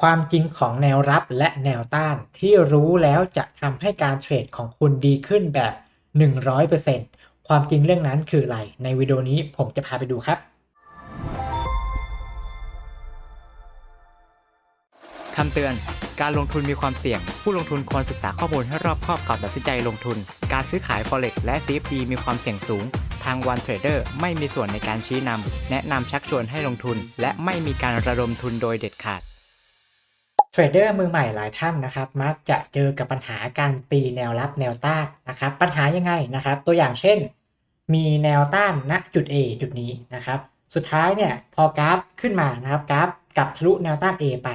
ความจริงของแนวรับและแนวต้านที่รู้แล้วจะทำให้การเทรดของคุณดีขึ้นแบบ 100%ความจริงเรื่องนั้นคืออะไร ในวิดีโอนี้ผมจะพาไปดูครับคำเตือน การลงทุนมีความเสี่ยง ผู้ลงทุนควรศึกษาข้อมูลให้รอบคอบก่อนตัดสินใจลงทุน การซื้อขาย Forex และ CFD มีความเสี่ยงสูง ทาง One Trader ไม่มีส่วนในการชี้นำ แนะนำชักชวนให้ลงทุน และไม่มีการระดมทุนโดยเด็ดขาด เทรดเดอร์มือใหม่หลายท่านนะครับ มักจะเจอกับปัญหาการตีแนวรับแนวต้านนะครับ ปัญหายังไงนะครับ ตัวอย่างเช่น มีแนวต้านณจุด A จุดนี้นะครับ สุดท้ายเนี่ยพอกราฟขึ้นมานะครับกราฟกลับทะลุแนวต้าน A ไป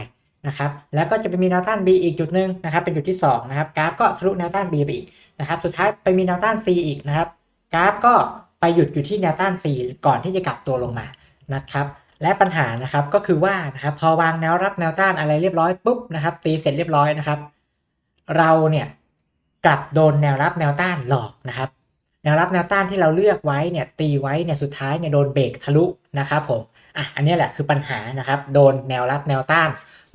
นะครับ แล้วก็จะไปมีแนวต้าน B อีกจุดหนึ่งนะครับ เป็นจุดที่2นะครับกราฟก็ทะลุแนวต้าน B ไปอีกนะครับ สุดท้ายไปมีแนวต้าน C อีกนะครับกราฟก็ไปหยุดอยู่ที่แนวต้าน C ก่อนที่จะกลับตัวลงมานะครับ และปัญหานะครับก็คือว่านะครับพอวางแนวรับแนวต้านอะไรเรียบร้อยปุ๊บนะครับตีเสร็จเรียบร้อยนะครับ เราเนี่ยกลับโดนแนวรับแนวต้านหลอกนะครับ แนวรับแนวต้านที่เราเลือกไว้เนี่ยตีไว้เนี่ยสุดท้ายเนี่ยโดนเบรกทะลุนะครับผมอะอันนี้แหละคือปัญหานะครับ โดนแนวรับแนวต้าน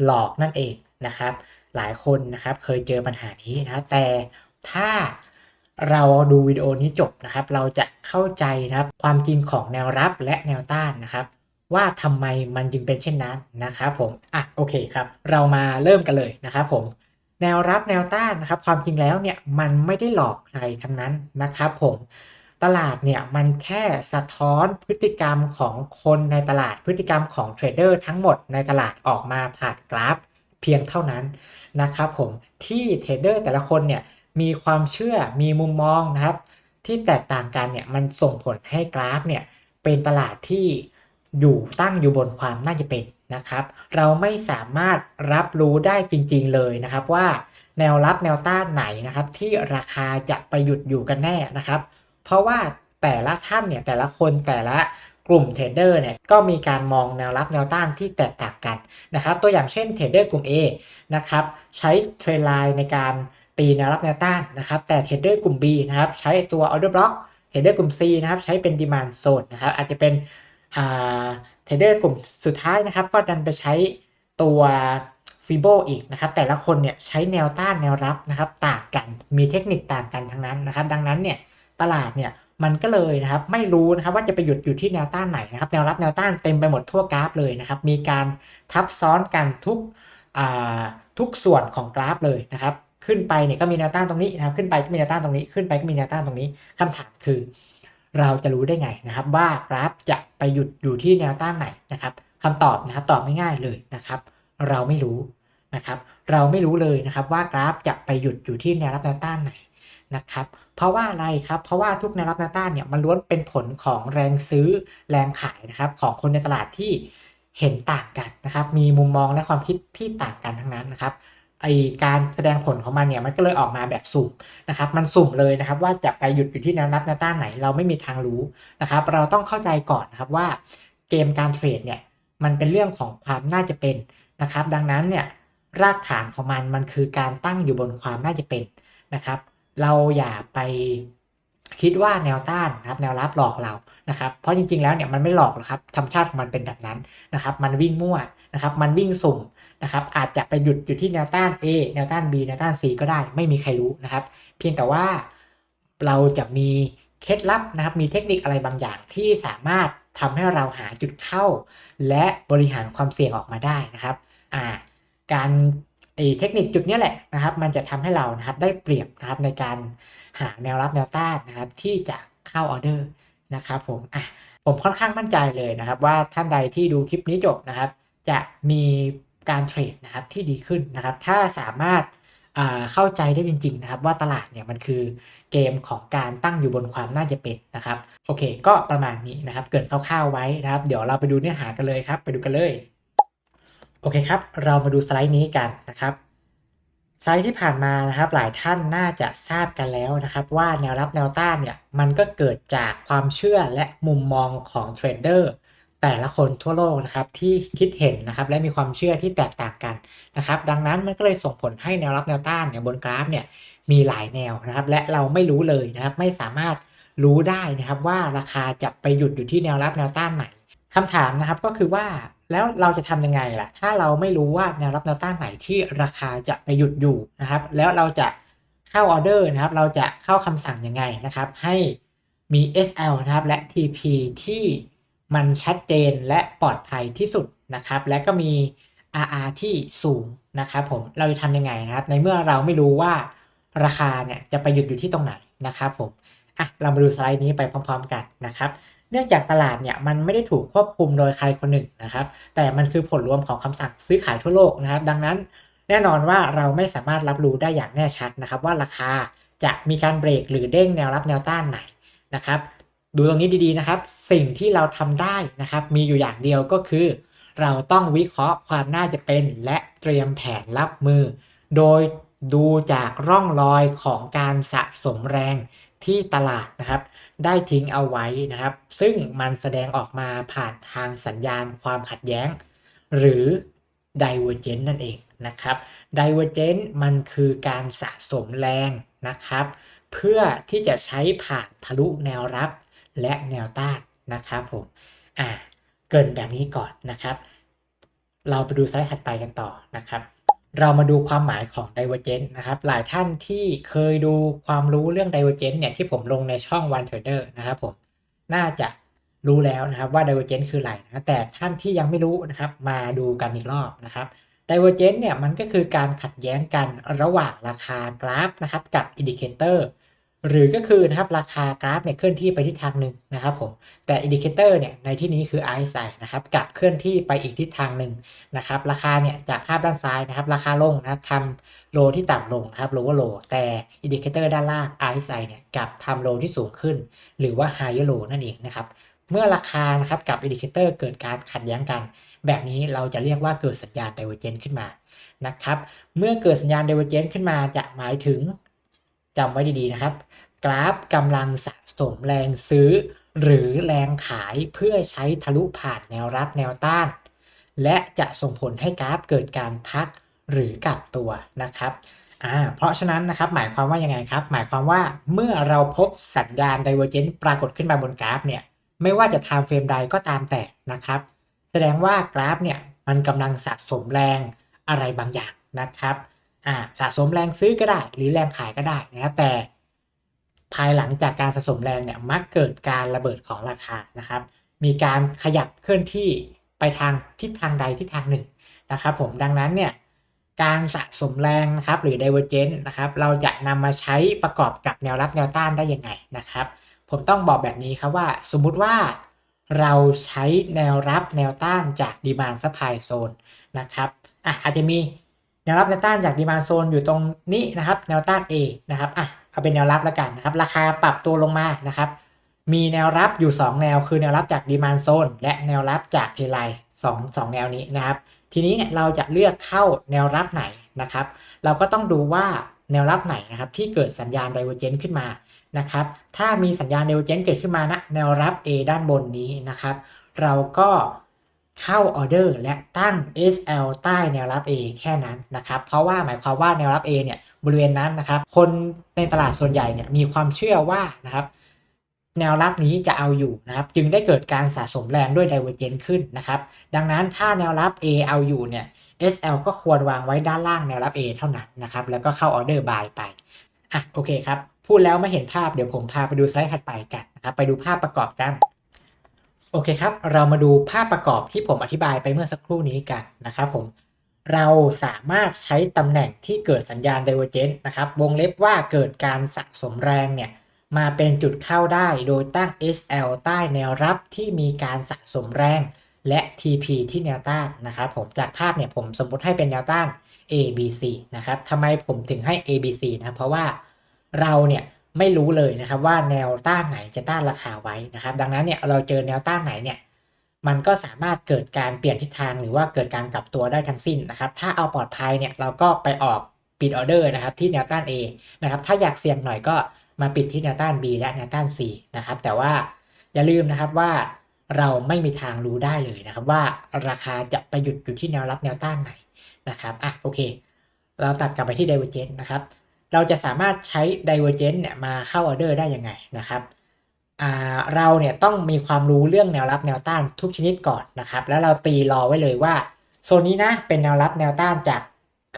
หลอกนั่นเองนะครับ หลายคนนะครับเคยเจอปัญหานี้นะครับแต่ถ้าเราดูวิดีโอนี้จบนะครับ เราจะเข้าใจนะครับความจริงของแนวรับและแนวต้านนะครับ ว่าทำไมมันจึงเป็นเช่นนั้นนะครับผมอะโอเคครับ เรามาเริ่มกันเลยนะครับผมแนวรับแนวต้านนะครับความจริงแล้วเนี่ยมันไม่ได้หลอกใครทั้งนั้นนะครับผมตลาดเนี่ยมันแค่สะท้อนพฤติกรรมของคนในตลาดพฤติกรรมของเทรดเดอร์ทั้งหมดในตลาดออกมาผ่านกราฟเพียงเท่านั้นนะครับผมที่เทรดเดอร์แต่ละคนเนี่ยมีความเชื่อมีมุมมองนะครับ ที่แตกต่างกันเนี่ยมันส่งผลให้กราฟเนี่ยเป็นตลาดที่ อยู่ตั้งอยู่บนความน่าจะเป็นนะครับ เราไม่สามารถรับรู้ได้จริง ๆ เลยนะครับว่าแนวรับแนวต้านไหนนะครับ ที่ราคาจะไปหยุดอยู่กันแน่นะครับ เพราะว่าแต่ละท่านเนี่ยแต่ละคนแต่ละกลุ่มเทรดเดอร์เนี่ยก็มีการมองแนวรับแนวต้านที่แตกต่างกันนะครับ ตัวอย่างเช่นเทรดเดอร์กลุ่ม A นะครับใช้เทรนไลน์ในการตีแนวรับแนวต้านนะครับ แต่เทรดเดอร์กลุ่ม B นะครับใช้ตัว order block เทรดเดอร์กลุ่ม C นะครับใช้เป็น demand zone นะครับอาจจะเป็น เทรดเดอร์กลุ่มสุดท้ายนะครับ ก็ดันไปใช้ตัวฟิโบอีกนะครับ แต่ละคนเนี่ยใช้แนวต้านแนวรับนะครับ ต่างกันมีเทคนิคต่างกันทั้งนั้นนะครับ ดังนั้นเนี่ยตลาดเนี่ยมันก็เลยนะครับไม่รู้นะครับว่าจะไปหยุดอยู่ที่แนวต้านไหนนะครับ แนวรับแนวต้านเต็มไปหมดทั่วกราฟเลยนะครับ มีการทับซ้อนกันทุกทุกส่วนของกราฟเลยนะครับ ขึ้นไปเนี่ยก็มีแนวต้านตรงนี้นะครับ ขึ้นไปก็มีแนวต้านตรงนี้ ขึ้นไปก็มีแนวต้านตรงนี้คำถามคือ เราจะรู้ได้ไงนะครับ ว่ากราฟจะไปหยุดอยู่ที่แนวต้านไหนนะครับคำตอบนะครับตอบง่ายๆเลยนะครับ เราไม่รู้นะครับ เราไม่รู้เลยนะครับว่ากราฟจะไปหยุดอยู่ที่แนวรับแนวต้านไหนนะครับ เพราะว่าอะไรครับ เพราะว่าทุกแนวรับแนวต้านเนี่ยมันล้วนเป็นผลของแรงซื้อแรงขายนะครับของคนในตลาดที่เห็นต่างกันนะครับ มีมุมมองและความคิดที่ต่างกันทั้งนั้นนะครับ ไอการแสดงผลของมันเนี่ยมันก็เลยออกมาแบบสุ่มนะครับมันสุ่มเลยนะครับว่าจะไปหยุดอยู่ที่แนวรับแนวต้านไหนเราไม่มีทางรู้นะครับเราต้องเข้าใจก่อนนะครับว่าเกมการเทรดเนี่ยมันเป็นเรื่องของความน่าจะเป็นนะครับดังนั้นเนี่ยรากฐานของมันมันคือการตั้งอยู่บนความน่าจะเป็นนะครับ เราอย่าไป คิดว่าแนวต้านนะครับแนวรับหลอกเรานะครับเพราะจริงๆแล้วเนี่ยมันไม่หลอกหรอกครับธรรมชาติของมันเป็นแบบนั้นนะครับมันวิ่งมั่วนะครับมันวิ่งสุ่มนะครับอาจจะไปหยุดอยู่ที่แนวต้าน A แนวต้าน B แนวต้าน C ก็ได้ไม่มีใครรู้นะครับ เพียงแต่ว่าเราจะมีเคล็ดลับนะครับมีเทคนิคอะไรบางอย่างที่สามารถทำให้เราหาจุดเข้า และบริหารความเสี่ยงออกมาได้นะครับอ่าการ เทคนิคจุดนี้แหละนะครับ มันจะทำให้เรานะครับได้เปรียบนะครับในการหาแนวรับแนวต้านนะครับ ที่จะเข้าออเดอร์นะครับผมอะผมค่อนข้างมั่นใจเลยนะครับ ว่าท่านใดที่ดูคลิปนี้จบนะครับ จะมีการเทรดนะครับที่ดีขึ้นนะครับ ถ้าสามารถเข้าใจได้จริง ๆ นะครับ ว่าตลาดเนี่ยมันคือเกมของการตั้งอยู่บนความน่าจะเป็นนะครับ โอเค ก็ประมาณนี้นะครับ เกินคร่าวๆไว้นะครับ เดี๋ยวเราไปดูเนื้อหากันเลยครับ ไปดูกันเลย โอเคครับ เรามาดูสไลด์นี้กันนะครับ สไลด์ที่ผ่านมานะครับ หลายท่านน่าจะทราบกันแล้วนะครับ ว่าแนวรับแนวต้านเนี่ยมันก็เกิดจากความเชื่อและมุมมองของเทรดเดอร์แต่ละคนทั่วโลกนะครับที่คิดเห็นนะครับและมีความเชื่อที่แตกต่างกันนะครับ ดังนั้นมันก็เลยส่งผลให้แนวรับแนวต้านเนี่ยบนกราฟเนี่ยมีหลายแนวนะครับ และเราไม่รู้เลยนะครับไม่สามารถรู้ได้นะครับว่าราคาจะไปหยุดอยู่ที่แนวรับแนวต้านไหนคำถามนะครับก็คือว่า แล้วเราจะทำยังไงล่ะ ถ้าเราไม่รู้ว่าแนวรับแนวต้านไหนที่ราคาจะไปหยุดอยู่นะครับ แล้วเราจะเข้าออเดอร์นะครับ เราจะเข้าคำสั่งยังไงนะครับ ให้มี SL นะครับ และ TP ที่มันชัดเจนและปลอดภัยที่สุดนะครับ และก็มี RR ที่สูงนะครับผม เราจะทำยังไงนะครับ ในเมื่อเราไม่รู้ว่าราคาเนี่ยจะไปหยุดอยู่ที่ตรงไหนนะครับผม อะ เรามาดูสไลด์นี้ไปพร้อม ๆ กันนะครับ เนื่องจากตลาดเนี่ยมันไม่ได้ถูกควบคุมโดยใครคนหนึ่งนะครับ แต่มันคือผลรวมของคำสั่งซื้อขายทั่วโลกนะครับ ดังนั้นแน่นอนว่าเราไม่สามารถรับรู้ได้อย่างแน่ชัดนะครับ ว่าราคาจะมีการเบรกหรือเด้งแนวรับแนวต้านไหนนะครับ ดูตรงนี้ดีๆนะครับ สิ่งที่เราทำได้นะครับ มีอยู่อย่างเดียวก็คือ เราต้องวิเคราะห์ความน่าจะเป็น และเตรียมแผนรับมือ โดยดูจากร่องรอยของการสะสมแรง ที่ตลาดนะครับ ได้ทิ้งเอาไว้นะครับ ซึ่งมันแสดงออกมาผ่านทางสัญญาณความขัดแย้ง หรือ divergence นั่นเองนะครับ divergence มันคือการสะสมแรงนะครับ เพื่อที่จะใช้ผ่านทะลุแนวรับและแนวต้านนะครับผมอ่าเกินแบบนี้ก่อนนะครับ เราไปดูสไลด์ถัดไปกันต่อนะครับ เรามาดูความหมายของ Divergent นะครับ หลายท่านที่เคยดูความรู้เรื่อง Divergent เนี่ยที่ผมลงในช่อง One Trader นะครับผม น่าจะรู้แล้วนะครับว่า Divergent คืออะไรนะ แต่ท่านที่ยังไม่รู้นะครับมาดูกันอีกรอบนะครับ Divergent เนี่ยมันก็คือการขัดแย้งกันระหว่างราคากราฟนะครับกับอินดิเคเตอร์ หรือก็คือนะครับราคากราฟเนี่ยเคลื่อนที่ไปทิศทางหนึ่งนะครับผมแต่อินดิเคเตอร์เนี่ยในที่นี้คือ RSI นะครับกับเคลื่อนที่ไปอีกทิศทางหนึ่งนะครับราคาเนี่ยจากภาพด้านซ้ายนะครับราคาลงนะครับทำโลที่ต่ำลงนะครับ lower low แต่อินดิเคเตอร์ด้านล่าง RSI เนี่ยกับทำโลที่สูงขึ้น หรือว่า higher low นั่นเองนะครับเมื่อราคานะครับกับอินดิเคเตอร์เกิดการขัดแย้งกัน แบบนี้เราจะเรียกว่าเกิดสัญญาณ divergence ขึ้นมานะครับเมื่อเกิดสัญญาณ divergence ขึ้นมาจะหมายถึง จำไว้ดีๆนะครับ กราฟกำลังสะสมแรงซื้อ หรือแรงขายเพื่อใช้ทะลุผ่านแนวรับแนวต้าน และจะส่งผลให้กราฟเกิดการพักหรือกลับตัวนะครับอ่าเพราะฉะนั้นนะครับหมายความว่ายังไงครับ หมายความว่าเมื่อเราพบสัญญาณ divergence ปรากฏขึ้นมาบนกราฟเนี่ยไม่ว่าจะ time frame ใดก็ตามแต่นะครับ แสดงว่ากราฟเนี่ยมันกำลังสะสมแรงอะไรบางอย่างนะครับ อ่าสะสมแรงซื้อก็ได้ หรือแรงขายก็ได้นะครับแต่ภายหลังจากการสะสมแรงเนี่ยมักเกิดการระเบิดของราคานะครับ มีการขยับเคลื่อนที่ไปทางทิศทางใดทิศทางหนึ่งนะครับ ผมดังนั้นเนี่ยการสะสมแรงนะครับหรือ divergence นะครับเราจะนำมาใช้ประกอบกับแนวรับแนวต้านได้ยังไงนะครับ ผมต้องบอกแบบนี้ครับว่าสมมุติว่าเราใช้แนวรับแนวต้านจาก demand supply zone นะครับอะอาจจะมี แนวรับแนวต้านจาก demand zone อยู่ตรงนี้นะครับ แนวต้าน A นะครับอะเอาเป็นแนวรับแล้วกันนะครับ ราคาปรับตัวลงมานะครับ มีแนวรับอยู่ 2 แนวคือแนวรับจาก demand zone และแนวรับจากเทไลสองสองแนวนี้นะครับ ทีนี้เนี่ยเราจะเลือกเข้าแนวรับไหนนะครับ เราก็ต้องดูว่าแนวรับไหนนะครับที่เกิดสัญญาณ divergence ขึ้นมานะครับ ถ้ามีสัญญาณ divergence เกิดขึ้นมาณแนวรับ A ด้านบนนี้นะครับ เราก็ เข้าออเดอร์และตั้ง SL ใต้แนวรับ A แค่นั้นนะครับเพราะว่าหมายความว่าแนวรับ A เนี่ยบริเวณนั้นนะครับคนในตลาดส่วนใหญ่เนี่ยมีความเชื่อว่านะครับแนวรับนี้จะเอาอยู่นะครับจึงได้เกิดการสะสมแรงด้วย divergence ขึ้นนะครับดังนั้นถ้าแนวรับ A เอาอยู่เนี่ย SL ก็ควรวางไว้ด้านล่างแนวรับ A เท่านั้นนะครับแล้วก็เข้าออเดอร์บายไปอะโอเคครับพูดแล้วไม่เห็นภาพเดี๋ยวผมพาไปดูสไลด์ถัดไปกันนะครับไปดูภาพประกอบกัน โอเคครับ เรามาดูภาพประกอบที่ผมอธิบายไปเมื่อสักครู่นี้กันนะครับผม เราสามารถใช้ตำแหน่งที่เกิดสัญญาณ divergence นะครับ วงเล็บว่าเกิดการสะสมแรงเนี่ยมาเป็นจุดเข้าได้โดยตั้ง SL ใต้แนวรับที่มีการสะสมแรง และ TP ที่แนวต้านนะครับผมจากภาพเนี่ยผมสมมติให้เป็นแนวต้าน ABC นะครับทำไมผมถึงให้ ABC นะเพราะว่าเราเนี่ย ไม่รู้เลยนะครับว่าแนวต้านไหนจะต้านราคาไว้นะครับ ดังนั้นเนี่ยเราเจอแนวต้านไหนเนี่ยมันก็สามารถเกิดการเปลี่ยนทิศทางหรือว่าเกิดการกลับตัวได้ทั้งสิ้นนะครับ ถ้าเอาปลอดภัยเนี่ยเราก็ไปออกปิดออเดอร์นะครับที่แนวต้าน A นะครับถ้าอยากเสี่ยงหน่อยก็มาปิดที่แนวต้าน B และแนวต้าน C นะครับแต่ว่าอย่าลืมนะครับว่าเราไม่มีทางรู้ได้เลยนะครับ ว่าราคาจะไปหยุดอยู่ที่แนวรับแนวต้านไหนนะครับอะโอเค เราตัดกลับไปที่ d i v e r g e n t นะครับ เราจะสามารถใช้ divergence เนี่ยมาเข้าออเดอร์ได้ยังไงนะครับเราเนี่ยต้องมีความรู้เรื่องแนวรับแนวต้านทุกชนิดก่อนนะครับ แล้วเราตีรอไว้เลยว่าโซนนี้นะเป็นแนวรับแนวต้านจาก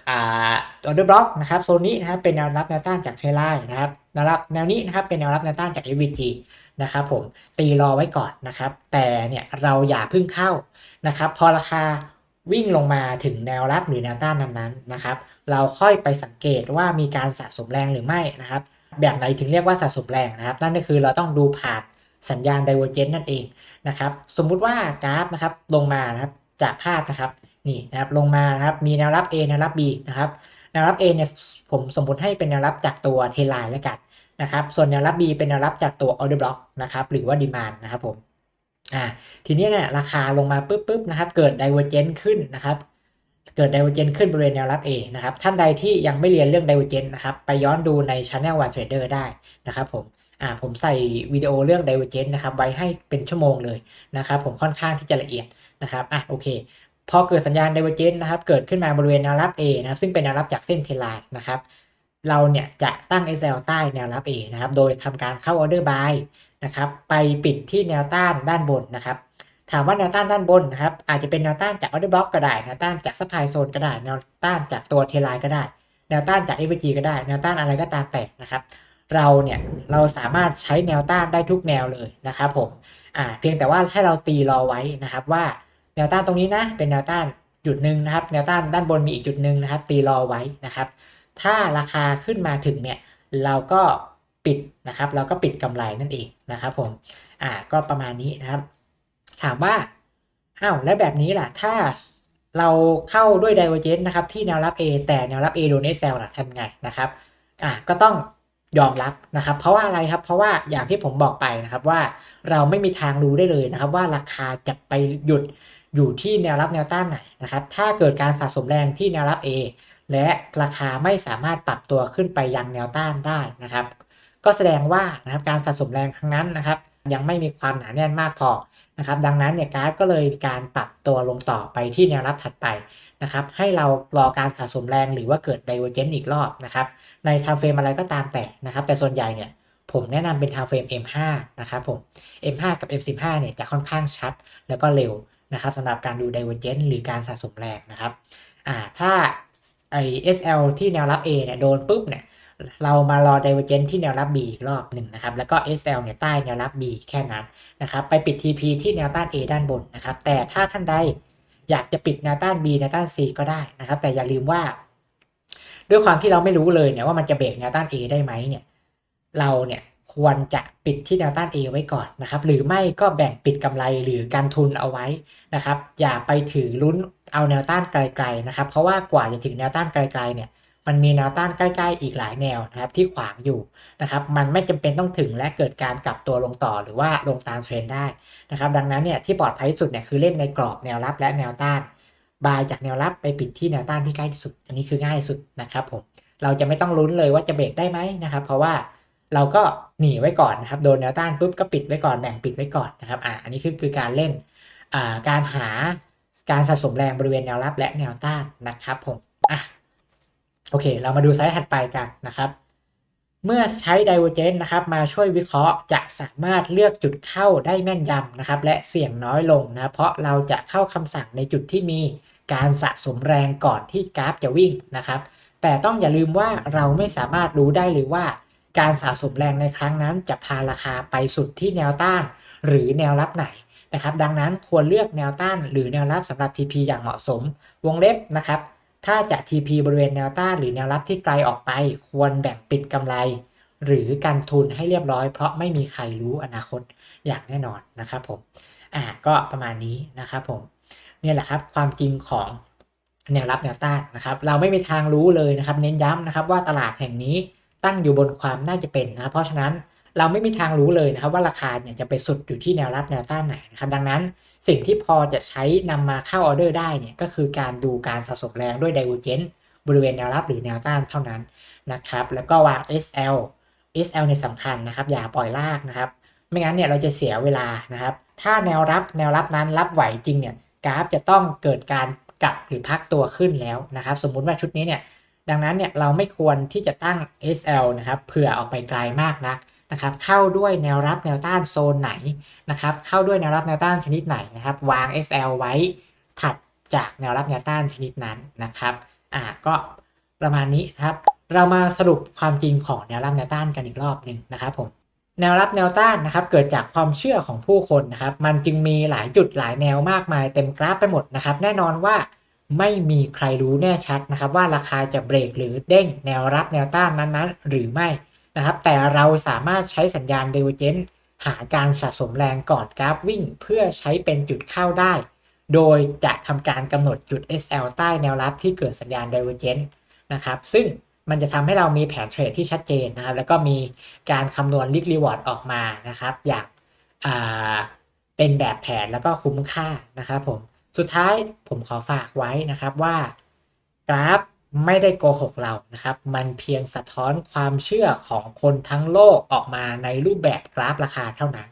อ่าออเดอร์บล็อกนะครับโซนนี้นะครับเป็นแนวรับแนวต้านจากเทรลไลน์นะครับแนวรับแนวนี้นะครับเป็นแนวรับแนวต้านจาก FVG นะครับผมตีรอไว้ก่อนนะครับ แต่เนี่ยเราอย่าเพึ่งเข้านะครับ พอราคาวิ่งลงมาถึงแนวรับหรือแนวต้านนั้นๆนะครับ เราค่อยไปสังเกตว่ามีการสะสมแรงหรือไม่นะครับ แบบไหนถึงเรียกว่าสะสมแรงนะครับ นั่นก็คือเราต้องดูผ่านสัญญาณ divergence นั่นเองนะครับ สมมุติว่ากราฟนะครับลงมานะครับจากภาพนะครับนี่นะครับลงมานะครับมีแนวรับ A แนวรับ B นะครับแนวรับ A เนี่ยผมสมมติให้เป็นแนวรับจากตัวเทไลน์แล้วกันนะครับส่วนแนวรับ B เป็นแนวรับจากตัว order block นะครับหรือว่า demand นะครับผมอ่าทีนี้เนี่ยราคาลงมาปุ๊บปุ๊บนะครับเกิด divergence ขึ้นนะครับ เกิด divergence ขึ้นบริเวณแนวรับ A นะครับท่านใดที่ยังไม่เรียนเรื่อง divergence นะครับไปย้อนดูใน channel one trader ได้นะครับผมอ่าผมใส่วิดีโอเรื่อง divergence นะครับไว้ให้เป็นชั่วโมงเลยนะครับผมค่อนข้างที่จะละเอียดนะครับอะโอเคพอเกิดสัญญาณ divergence นะครับเกิดขึ้นมาบริเวณแนวรับ A นะครับซึ่งเป็นแนวรับจากเส้นเทไลน์นะครับเราเนี่ยจะตั้ง SL ใต้แนวรับ A นะครับโดยทำการเข้า order buy นะครับไปปิดที่แนวต้านด้านบนนะครับ ถามว่าแนวต้านด้านบนนะครับ อาจจะเป็นแนวต้านจากออเดอร์บล็อกก็ได้แนวต้านจากซัพพลายโซนก็ได้แนวต้านจากตัวเทไลก็ได้ แนวต้านจาก f อ g ก็ได้ แนวต้านอะไรก็ตามแต่นะครับ เราเนี่ยเราสามารถใช้แนวต้านได้ทุกแนวเลยนะครับผมอ่าเพียงแต่ว่าให้เราตีรอไว้นะครับว่าแนวต้านตรงนี้นะเป็นแนวต้านจุดหนึ่งนะครับ แนวต้านด้านบนมีอีกจุดหนึ่งนะครับ ตีรอไว้นะครับ ถ้าราคาขึ้นมาถึงเนี่ยเราก็ปิดนะครับ เราก็ปิดกำไรนั่นเองนะครับผมอ่าก็ประมาณนี้นะครับ ถามว่าอ้าวแล้วแบบนี้ล่ะ ถ้าเราเข้าด้วย divergence นะครับ ที่แนวรับ A แต่แนวรับ A โดน SL ล่ะทำไงนะครับอะก็ต้องยอมรับนะครับ เพราะว่าอะไรครับ เพราะว่าอย่างที่ผมบอกไปนะครับว่าเราไม่มีทางรู้ได้เลยนะครับ ว่าราคาจะไปหยุดอยู่ที่แนวรับแนวต้านไหนนะครับ ถ้าเกิดการสะสมแรงที่แนวรับ A และราคาไม่สามารถปรับตัวขึ้นไปยังแนวต้านได้นะครับ ก็แสดงว่านะครับการสะสมแรงครั้งนั้นนะครับ ยังไม่มีความหนาแน่นมากพอนะครับดังนั้นเนี่ยกราฟก็เลยมีการปรับตัวลงต่อไปที่แนวรับถัดไปนะครับให้เรารอการสะสมแรงหรือว่าเกิด divergence อีกรอบนะครับใน time frame อะไรก็ตามแต่นะครับแต่ส่วนใหญ่เนี่ยผมแนะนำเป็น time frame M5 นะครับผม M5 กับ M15 เนี่ยจะค่อนข้างชัดแล้วก็เร็วนะครับสำหรับการดู divergence หรือการสะสมแรงนะครับอ่าถ้าไอ SL ที่แนวรับ A เนี่ยโดนปุ๊บเนี่ย เรามารอ divergence ที่แนวรับ B อีกรอบหนึ่งนะครับ แล้วก็ SL เนี่ยใต้แนวรับ B แค่นั้นนะครับ ไปปิด TP ที่แนวต้าน A ด้านบนนะครับ แต่ถ้าท่านใดอยากจะปิดแนวต้าน B แนวต้าน C ก็ได้นะครับ แต่อย่าลืมว่า ด้วยความที่เราไม่รู้เลยเนี่ยว่ามันจะเบรกแนวต้าน A ได้ไหมเนี่ย เราเนี่ยควรจะปิดที่แนวต้าน A ไว้ก่อนนะครับ หรือไม่ก็แบ่งปิดกำไรหรือการทุนเอาไว้นะครับ อย่าไปถือลุ้นเอาแนวต้านไกลๆนะครับ เพราะว่ากว่าจะถึงแนวต้านไกลๆเนี่ย มันมีแนวต้านใกล้ ๆ อีกหลายแนวนะครับที่ขวางอยู่นะครับมันไม่จำเป็นต้องถึงและเกิดการกลับตัวลงต่อหรือว่าลงตามเทรนได้นะครับดังนั้นเนี่ยที่ปลอดภัยที่สุดเนี่ยคือเล่นในกรอบแนวรับและแนวต้านบายจากแนวรับไปปิดที่แนวต้านที่ใกล้ที่สุด อันนี้คือง่ายสุดนะครับผมเราจะไม่ต้องลุ้นเลยว่าจะเบรกได้ไหมนะครับเพราะว่าเราก็หนีไว้ก่อนนะครับโดนแนวต้านปุ๊บก็ปิดไว้ก่อนแบ่งปิดไว้ก่อนนะครับอ่าอันนี้คือคือการเล่นอ่าการหาการสะสมแรงบริเวณแนวรับและแนวต้านนะครับผมอะ โอเค เรามาดูไซส์ถัดไปกันนะครับ เมื่อใช้ divergence นะครับมาช่วยวิเคราะห์จะสามารถเลือกจุดเข้าได้แม่นยำนะครับ และเสี่ยงน้อยลงนะเพราะเราจะเข้าคำสั่งในจุดที่มีการสะสมแรงก่อนที่กราฟจะวิ่งนะครับ แต่ต้องอย่าลืมว่าเราไม่สามารถรู้ได้เลยว่า การสะสมแรงในครั้งนั้น จะพาราคาไปสุดที่แนวต้าน หรือแนวรับไหนนะครับ ดังนั้นควรเลือกแนวต้าน หรือแนวรับสำหรับ TP อย่างเหมาะสม วงเล็บนะครับ ถ้าจะ TP บริเวณแนวต้านหรือแนวรับที่ไกลออกไป ควรแบ่งปิดกำไร หรือการทุนให้เรียบร้อย เพราะไม่มีใครรู้อนาคตอย่างแน่นอนนะครับผมอ่าก็ประมาณนี้นะครับผมเนี่ยแหละครับความจริงของแนวรับแนวต้านนะครับ เราไม่มีทางรู้เลยนะครับ เน้นย้ำนะครับว่าตลาดแห่งนี้ตั้งอยู่บนความน่าจะเป็นนะเพราะฉะนั้น เราไม่มีทางรู้เลยนะครับว่าราคาเนี่ยจะไปสุดอยู่ที่แนวรับแนวต้านไหนนะครับดังนั้นสิ่งที่พอจะใช้นำมาเข้าออเดอร์ได้เนี่ยก็คือการดูการสะสมแรงด้วย divergence บริเวณแนวรับหรือแนวต้านเท่านั้นนะครับแล้วก็วาง SL SL ในสำคัญนะครับอย่าปล่อยลากนะครับไม่งั้นเนี่ยเราจะเสียเวลานะครับถ้าแนวรับแนวรับนั้นรับไหวจริงเนี่ยกราฟจะต้องเกิดการกลับหรือพักตัวขึ้นแล้วนะครับสมมุติว่าชุดนี้เนี่ยดังนั้นเนี่ยเราไม่ควรที่จะตั้ง SL นะครับเผื่อออกไปไกลมากนัก นะครับเข้าด้วยแนวรับแนวต้านโซนไหนนะครับเข้าด้วยแนวรับแนวต้านชนิดไหนนะครับวาง SL ไว้ถัดจากแนวรับแนวต้านชนิดนั้นนะครับอ่าก็ประมาณนี้ครับเรามาสรุปความจริงของแนวรับแนวต้านกันอีกรอบหนึ่งนะครับผมแนวรับแนวต้านนะครับเกิดจากความเชื่อของผู้คนนะครับมันจึงมีหลายจุดหลายแนวมากมายเต็มกราฟไปหมดนะครับแน่นอนว่าไม่มีใครรู้แน่ชัดนะครับว่าราคาจะเบรกหรือเด้งแนวรับแนวต้านนั้นๆ หรือไม่ นะครับ แต่เราสามารถใช้สัญญาณเดเวเจนหาการสะสมแรงก่อนกราฟวิ่ง เพื่อใช้เป็นจุดเข้าได้ โดยจะทำการกำหนดจุด SL ใต้แนวรับที่เกิดสัญญาณ Divergent นะครับ ซึ่งมันจะทำให้เรามีแผนเทรดที่ชัดเจนนะครับ แล้วก็มีการคำนวณ Risk Reward ออกมานะครับ อย่างาเป็นแบบแผนแล้วก็คุ้มค่านะครับผม สุดท้ายผมขอฝากไว้นะครับว่ากราฟ ไม่ได้โกหกเรานะครับ มันเพียงสะท้อนความเชื่อของคนทั้งโลกออกมาในรูปแบบกราฟราคาเท่านั้น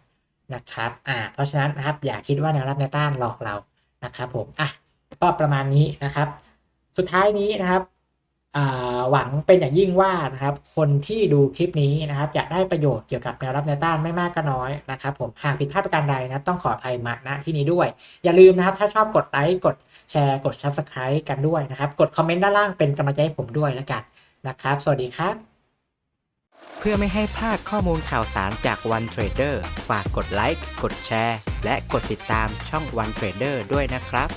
นะครับอ่าเพราะฉะนั้นนะครับอย่าคิดว่าแนวรับแนวต้านหลอกเรานะครับผมอะก็ประมาณนี้นะครับ สุดท้ายนี้นะครับ หวังเป็นอย่างยิ่งว่านะครับคนที่ดูคลิปนี้นะครับจะได้ประโยชน์เกี่ยวกับแนวรับแนวต้านไม่มากก็น้อยนะครับผมหากผิดพลาดประการใดนะต้องขออภัยมาณที่นี้ด้วย อย่าลืมนะครับถ้าชอบกดไลค์กดแชร์กด Subscribe กันด้วยนะครับ กดคอมเมนต์ด้านล่างเป็นกำลังใจให้ผมด้วยแล้วกันนะครับ สวัสดีครับ เพื่อไม่ให้พลาดข้อมูลข่าวสารจาก One Trader ฝากกดไลค์กดแชร์ และกดติดตามช่อง One Trader ด้วยนะครับ